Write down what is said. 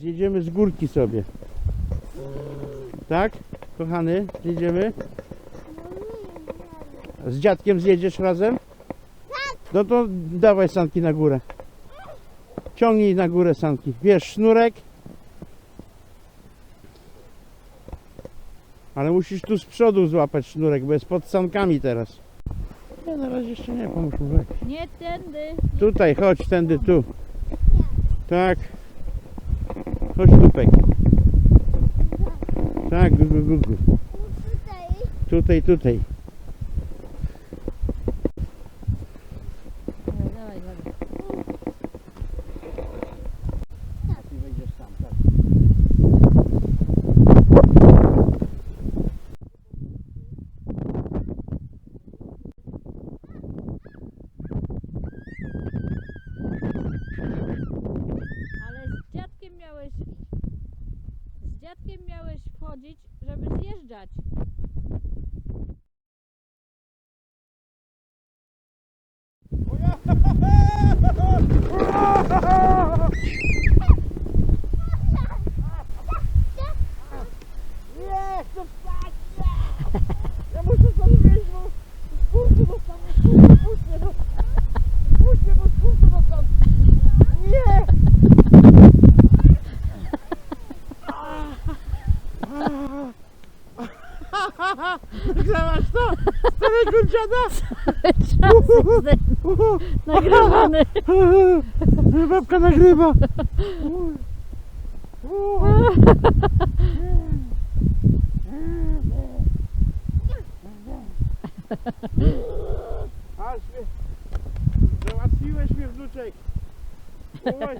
Zjedziemy z górki sobie. Tak? Kochany, zjedziemy? Z dziadkiem zjedziesz razem? No to dawaj sanki na górę. Ciągnij na górę sanki. Wiesz, sznurek. Ale musisz tu z przodu złapać sznurek, bo jest pod sankami teraz. Nie, na razie jeszcze nie, pomóż mu wejść. Nie tędy. Tutaj, chodź, tędy, tu. Tak. Chodź tupek. Tak, gu, gu, gu, gu. Tutaj, tutaj. Dawaj, dawaj, dawaj. Ty wejdziesz tam, tak. Ale z dziadkiem miałeś... Z dziadkiem miałeś wchodzić, żeby zjeżdżać. Nagrałaś to? Starego dziada? Nagrywany. Babka nagrywa. Aż mnie... Załatwiłeś mnie wnuczek. Oj,